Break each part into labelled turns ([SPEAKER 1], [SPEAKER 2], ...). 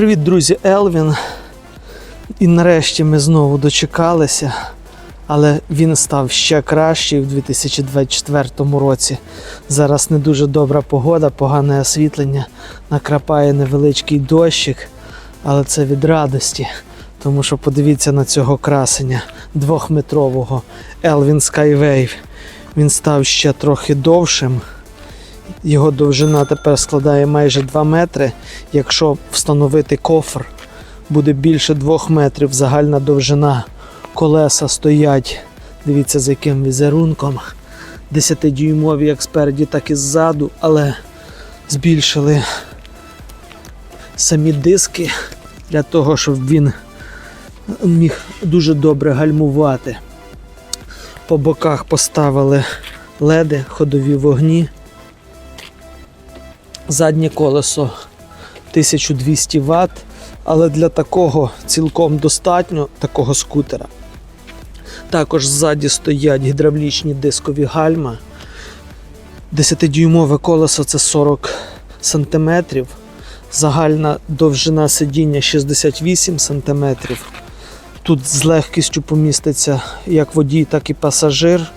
[SPEAKER 1] Привіт, друзі, Елвін. І нарешті ми знову дочекалися, але він став ще кращий в 2024 році. Зараз не дуже добра погода, погане освітлення, накрапає невеличкий дощик, але це від радості. Тому що подивіться на цього красення двохметрового Elvin Skywave. Він став ще трохи довшим. Його довжина тепер складає майже 2 метри. Якщо встановити кофр, буде більше 2 метрів загальна довжина. Колеса стоять, дивіться, з яким візерунком. 10-дюймові як спереді, так і ззаду, але збільшили самі диски для того, щоб він міг дуже добре гальмувати. По боках поставили леди, ходові вогні. Заднє колесо 1200 Вт, але для такого цілком достатньо такого скутера. Також ззаді стоять гідравлічні дискові гальма. 10-дюймове колесо це 40 см. Загальна довжина сидіння 68 см. Тут з легкістю поміститься як водій, так і пасажир.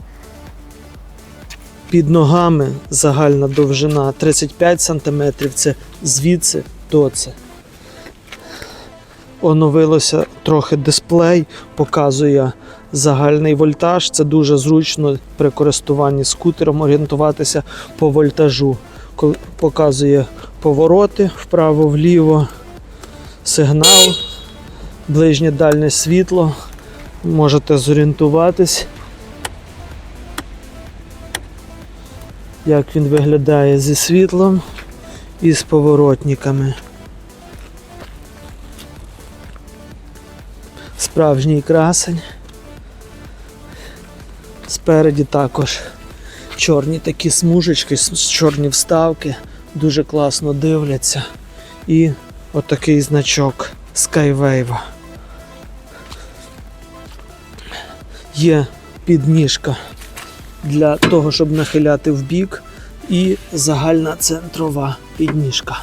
[SPEAKER 1] Під ногами загальна довжина 35 см, це звідси до це. Оновилося трохи дисплей, показує загальний вольтаж. Це дуже зручно при користуванні скутером орієнтуватися по вольтажу. Показує повороти вправо-вліво, сигнал, ближнє дальнє світло. Можете зорієнтуватись. Як він виглядає зі світлом і з поворотниками. Справжній красень. Спереді також чорні такі смужечки, чорні вставки, дуже класно дивляться. І отакий значок Skywave. Є підніжка для того, щоб нахиляти в бік, і загальна центрова підніжка.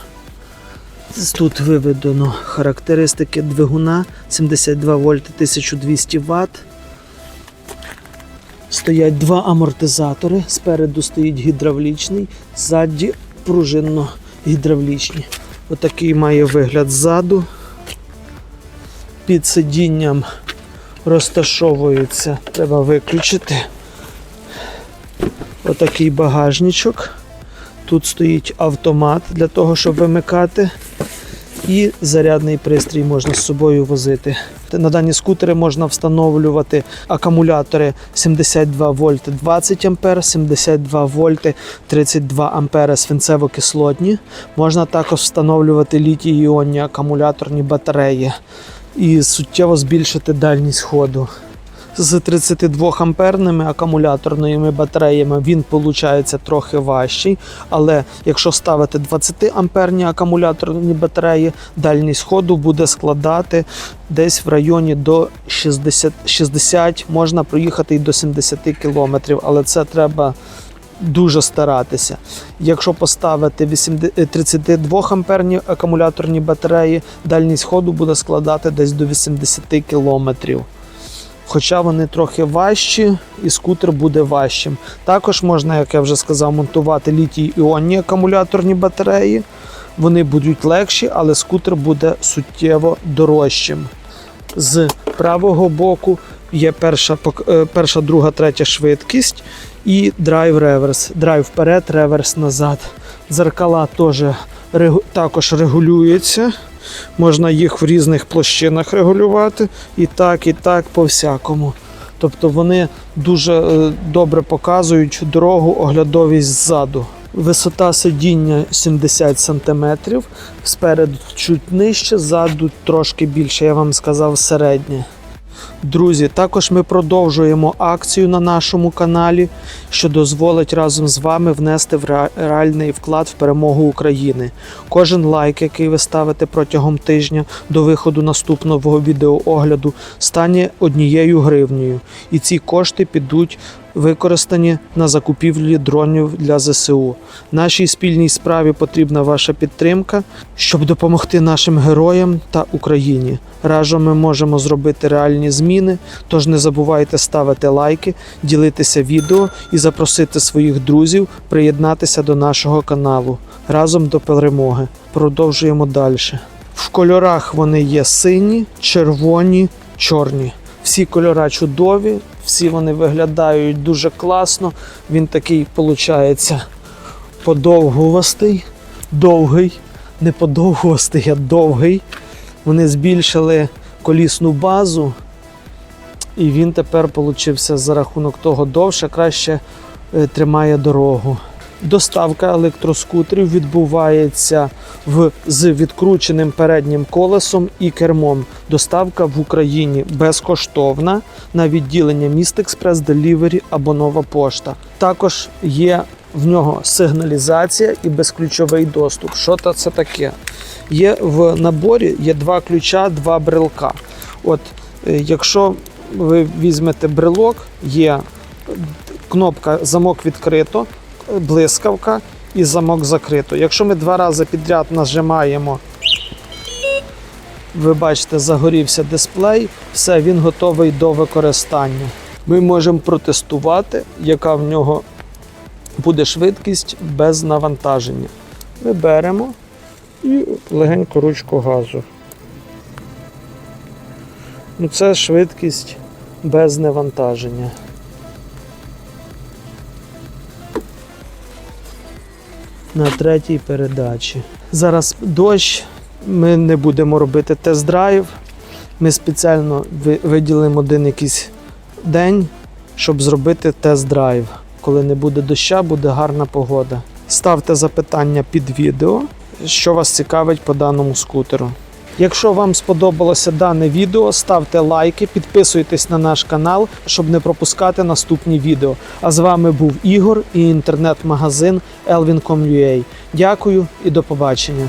[SPEAKER 1] Тут виведено характеристики двигуна 72 вольти 1200 Вт. Стоять два амортизатори. Спереду стоїть гідравлічний, ззаді пружинно-гідравлічні. Отакий має вигляд ззаду. Під сидінням розташовується, треба виключити. Отакий багажничок. Тут стоїть автомат для того, щоб вимикати. І зарядний пристрій можна з собою возити. На дані скутери можна встановлювати акумулятори 72 вольти 20 ампер, 72 вольти 32 ампери свинцево-кислотні. Можна також встановлювати літій-іонні акумуляторні батареї і суттєво збільшити дальність ходу з 32 амперними акумуляторними батареями він виходить трохи важчий. Але якщо ставити 20 амперні акумуляторні батареї, дальність ходу буде складати десь в районі до 60, 60 можна проїхати і до 70 кілометрів, але це треба. Дуже старатися. Якщо поставити 80 32 амперні акумуляторні батареї, дальність ходу буде складати десь до 80 кілометрів хоча вони трохи важчі, і скутер буде важчим. Також можна, як я вже сказав, монтувати літій іонні акумуляторні батареї. Вони будуть легші, але скутер буде суттєво дорожчим. З правого боку є перша, е, перша, друга, третя швидкість і драйв реверс. Драйв вперед, реверс назад. Дзеркала теж також регулюються. Можна їх в різних площинах регулювати. І так, і так, по всякому. Тобто вони дуже е, добре показують дорогу, оглядовість ззаду. Висота сидіння 70 см, спереду чуть нижче, ззаду трошки більше, я вам сказав, середнє. Друзі, також ми продовжуємо акцію на нашому каналі, що дозволить разом з вами внести в реальний вклад в перемогу України. Кожен лайк, який ви ставите протягом тижня до виходу наступного відеоогляду, стане однією гривнею. І ці кошти підуть використані на закупівлі дронів для ЗСУ. Нашій спільній справі потрібна ваша підтримка, щоб допомогти нашим героям та Україні. Разом ми можемо зробити реальні зміни. Тож не забувайте ставити лайки, ділитися відео і запросити своїх друзів приєднатися до нашого каналу. Разом до перемоги. Продовжуємо далі. В кольорах вони є сині, червоні, чорні. Всі кольора чудові, всі вони виглядають дуже класно. Він такий, виходить, подовгувастий, довгий, не подовгувастий, а довгий. Вони збільшили колісну базу, і він тепер получився за рахунок того довше, краще е, тримає дорогу. Доставка електроскутерів відбувається в, з відкрученим переднім колесом і кермом. Доставка в Україні безкоштовна на відділення Міст Експрес Делівері або Нова Пошта. Також є в нього сигналізація і безключовий доступ. Що це таке? Є в наборі є два ключа, два брелка. От е, якщо ви візьмете брелок, є кнопка замок відкрито, блискавка і замок закрито. Якщо ми два рази підряд нажимаємо, ви бачите, загорівся дисплей, все, він готовий до використання. Ми можемо протестувати, яка в нього буде швидкість без навантаження. Ми беремо і легенько ручку газу. Ну, це швидкість без навантаження. На третій передачі. Зараз дощ. Ми не будемо робити тест-драйв. Ми спеціально виділимо один якийсь день, щоб зробити тест-драйв. Коли не буде доща, буде гарна погода. Ставте запитання під відео, що вас цікавить по даному скутеру. Якщо вам сподобалося дане відео, ставте лайки, підписуйтесь на наш канал, щоб не пропускати наступні відео. А з вами був Ігор і інтернет-магазин Elvin.com.ua. Дякую і до побачення.